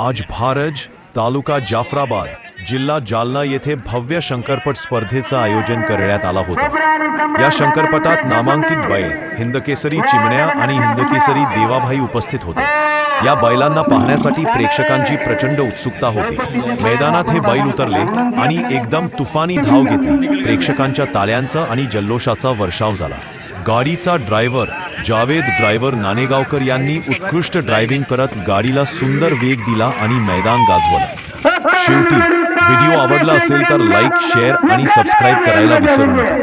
आज भारज तालुका जाफराबाद जिल्हा जालना येथे भव्य शंकरपट स्पर्धेचं आयोजन करण्यात आला होता. या शंकरपटात नामांकित बैल हिंदकेसरी चिमण्या आणि हिंदकेसरी देवाभाई उपस्थित होते. या बैलांना पाहण्यासाठी प्रेक्षकांची प्रचंड उत्सुकता होती. मैदानात हे बैल उतरले आणि एकदम तुफानी धाव घेतली. प्रेक्षकांच्या ताल्यांचा आणि जल्लोषाचा वर्षाव झाला. गाडीचा ड्रायव्हर जावेद ड्रायव्हर नाणेगावकर यांनी उत्कृष्ट ड्रायव्हिंग करत गाडीला सुंदर वेग दिला आणि मैदान गाजवलं. शेवटी व्हिडिओ आवडला असेल तर लाईक शेअर आणि सबस्क्राईब करायला विसरू नका.